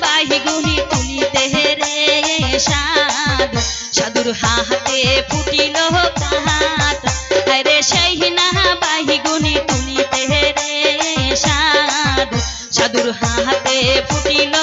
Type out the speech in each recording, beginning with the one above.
বাহি গুণি তুলিতে হেরে সাধু। সাধুর হাতে ফুটিল কাহাত। হরে সহিনা বাহি গুণি তুলিতে হেরে সাধু। সাধুর হাতে ফুটিল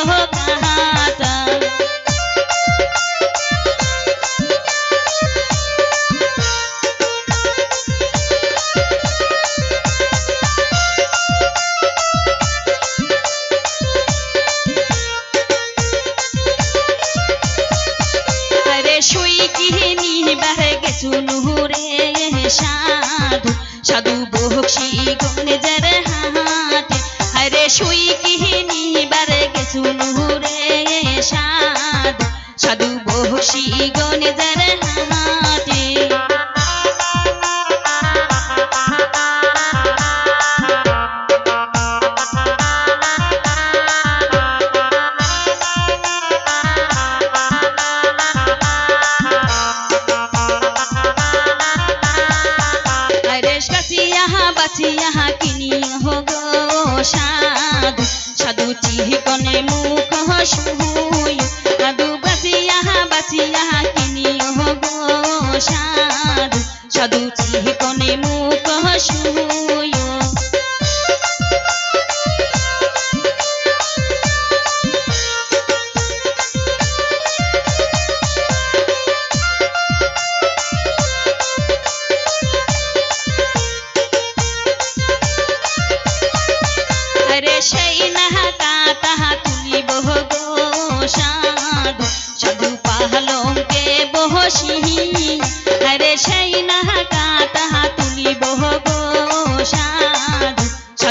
বাহে গেছু নুহুরে সাধু সাধু বহসি গনে যারে শুই কিহিনি বারে গেছু নুহুরে সাধু সাধু বহসি গনে যারে বাচিয়া কিনি হো গো সাধু। সাধু চিহিকনে মুখ শুই সাধু বাচিয়া বাচিয়া কিনি হো গো সাধু। সাধু চিহিকনে মুখ শুই